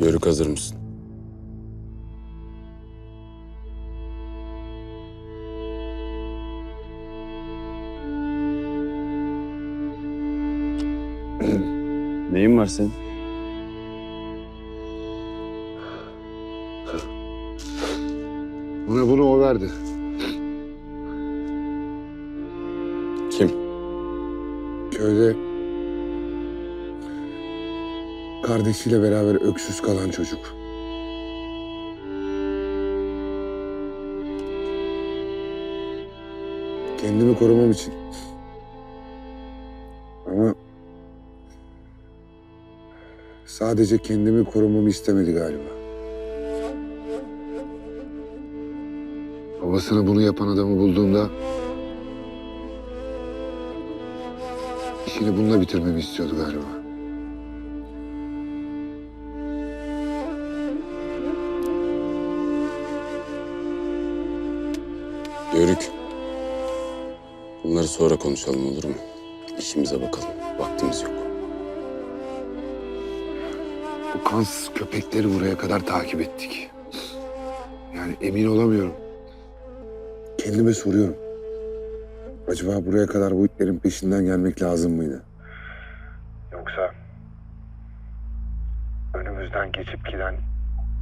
Yörük hazır mısın? Neyin var senin? Bana bunu o verdi. Kim? Köyde kardeşiyle beraber öksüz kalan çocuk. Kendimi korumam için. Ama sadece kendimi korumamı istemedi galiba. Babasına bunu yapan adamı bulduğumda işini bununla bitirmemi istiyordu galiba. Yörük. Bunları sonra konuşalım olur mu? İşimize bakalım. Vaktimiz yok. Bu kansız köpekleri buraya kadar takip ettik. Yani emin olamıyorum. Kendime soruyorum. Acaba buraya kadar bu itlerin peşinden gelmek lazım mıydı? Yoksa önümüzden geçip giden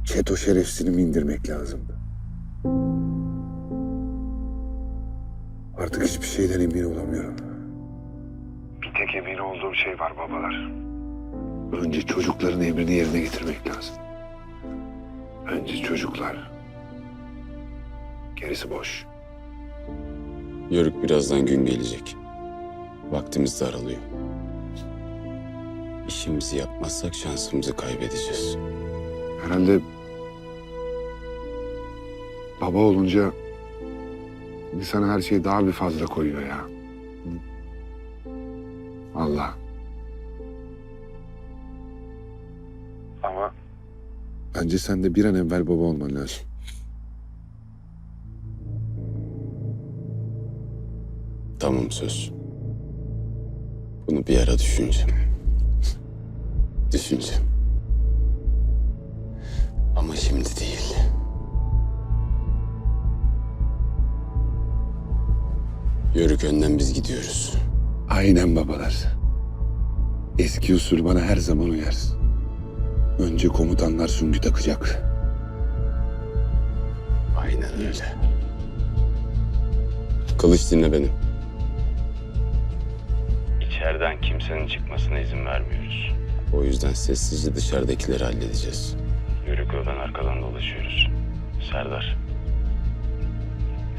çeto şerefsini mi indirmek lazımdı? Artık hiçbir şeyden emin olamıyorum. Bir tek emin olduğum şey var babalar. Önce çocukların emrini yerine getirmek lazım. Önce çocuklar. Gerisi boş. Yörük birazdan gün gelecek. Vaktimiz daralıyor. İşimizi yapmazsak şansımızı kaybedeceğiz. Herhalde baba olunca insana her şey daha bir fazla koyuyor ya. Allah. Ama bence sen de bir an evvel baba olman lazım. Tamam söz. Bunu bir ara düşüneceğim. Düşüneceğim. Ama şimdi değil. Yörük önden biz gidiyoruz. Aynen babalar. Eski usul bana her zaman uyar. Önce komutanlar süngü takacak. Aynen öyle. Kılıç dinle beni. İçeriden kimsenin çıkmasına izin vermiyoruz. O yüzden sessizce dışarıdakileri halledeceğiz. Yörük ben arkadan dolaşıyoruz. Serdar.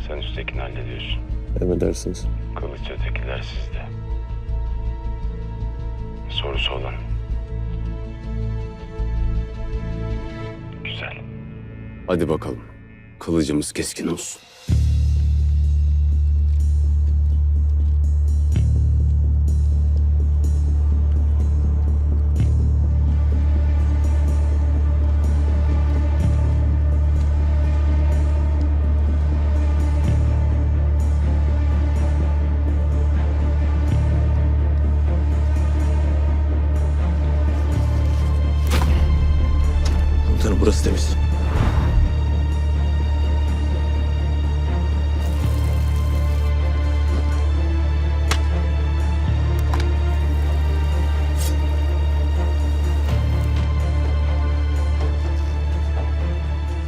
Sen üsttekini hallediyorsun. Emredersiniz. Kılıç ötekiler sizde. Sorusu olan. Güzel. Hadi bakalım. Kılıcımız keskin olsun. Burası temiz.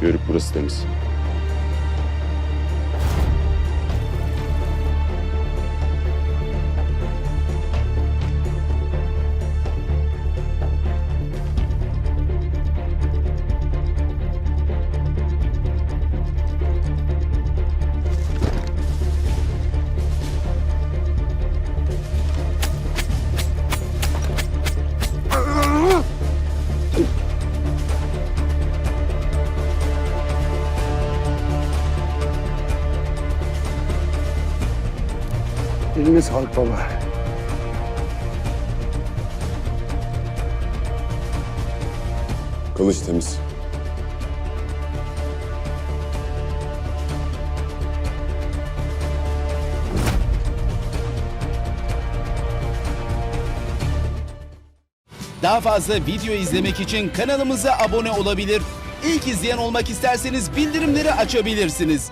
Yörük burası temiz. Eline sağlık baba. Kılıç temiz. Daha fazla video izlemek için kanalımıza abone olabilir. İlk izleyen olmak isterseniz bildirimleri açabilirsiniz.